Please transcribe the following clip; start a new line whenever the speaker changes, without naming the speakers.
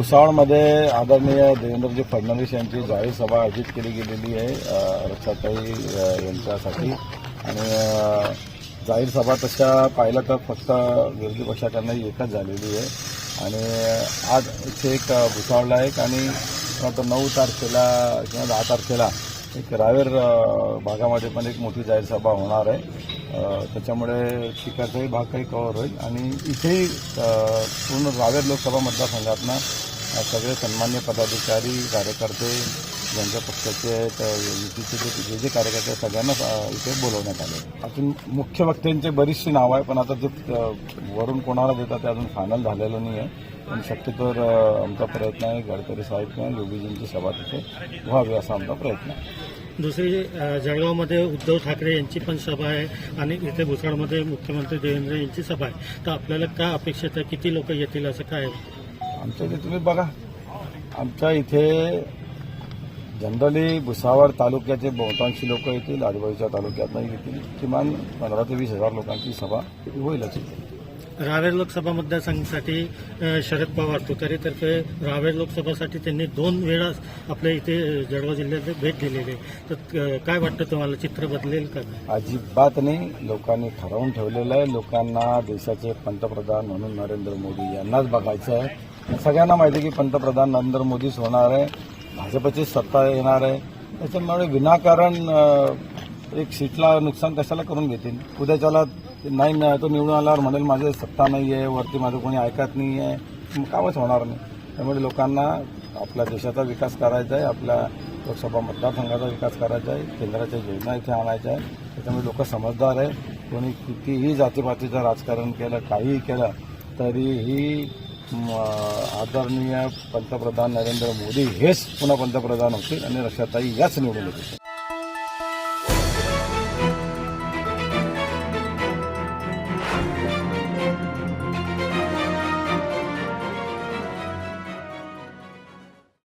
भुसावळमध्ये आदरणीय देवेंद्रजी फडणवीस यांची जाहीर सभा आयोजित केली गेलेली आहे रक्षाताई यांच्यासाठी. आणि जाहीर सभा तशा पाहिलं तर फक्त विरोधी पक्षाकडनं एकच झालेली आहे. आणि आज इथे एक भुसावळला एक आणि मला नऊ तारखेला किंवा दहा तारखेला एक रावेर भागामध्ये पण एक मोठी जाहीर सभा होणार आहे. त्याच्यामुळे तिकडचाही भाग काही कव्हर होईल. आणि इथेही पूर्ण रावेर लोकसभा मतदारसंघातनं सगळे सन्मान्य पदाधिकारी कार्यकर्ते ज्यांच्या पक्षाचे आहेत युतीचे जे जे जे कार्यकर्ते सगळ्यांना इथे बोलवण्यात आले. अजून मुख्य वक्त्यांची बरीचशी नावं आहे पण आता जे वरून कोणाला देतात ते अजून फायनल झालेलं नाही आहे पण शक्यतोवर आमचा प्रयत्न आहे गडकरी साहेब किंवा योगीजींची सभा तिथे व्हावी असा आमचा प्रयत्न आहे.
दुसरी जळगावमध्ये उद्धव ठाकरे यांची पण सभा आहे आणि इथे भुसाळमध्ये मुख्यमंत्री देवेंद्र यांची सभा आहे. तर आपल्याला काय अपेक्षित आहे? किती लोक येतील असं काय आहे?
आमच्या इथे तुम्ही बघा. आमच्या इथे जनरली भुसावळ तालुक्याचे बहुतांशी लोक येतील आजूबाजूच्या तालुक्यातही येतील. किमान पंधरा ते वीस हजार लोकांची सभा होईलच
रावेर लोकसभा मतदारसंघासाठी शरद पवार तुतारीतर्फे रावेर लोकसभासाठी त्यांनी दोन वेळा आपल्या इथे जळगाव जिल्ह्यात भेट दिलेली आहे. तर काय वाटतं तुम्हाला? चित्र बदलेल का?
अजिबात नाही. लोकांनी ठरवून ठेवलेलं आहे. लोकांना देशाचे पंतप्रधान म्हणून नरेंद्र मोदी यांनाच बघायचं आहे. सगळ्यांना माहिती आहे की पंतप्रधान नरेंद्र मोदीच होणार आहे भाजपची सत्ता येणार आहे. त्याच्यामुळे विनाकारण एक सीटला नुकसान कशाला करून घेतील? उद्याच्याला नाही तो निवडून आल्यावर म्हणेल माझे सत्ता नाही आहे वरती माझं कोणी ऐकत नाही आहे कामच होणार नाही. त्यामुळे लोकांना आपल्या देशाचा विकास करायचा आहे आपल्या लोकसभा मतदारसंघाचा विकास करायचा आहे केंद्राच्या योजना इथे आणायच्या आहे त्याच्यामुळे लोक समजदार आहे कोणी कितीही जातीपातीचं राजकारण केलं काहीही केलं तरी ही आदरणीय पंतप्रधान नरेंद्र मोदी हेच पुन्हा पंतप्रधान होतील आणि रक्षाताई याच निवडून येतील.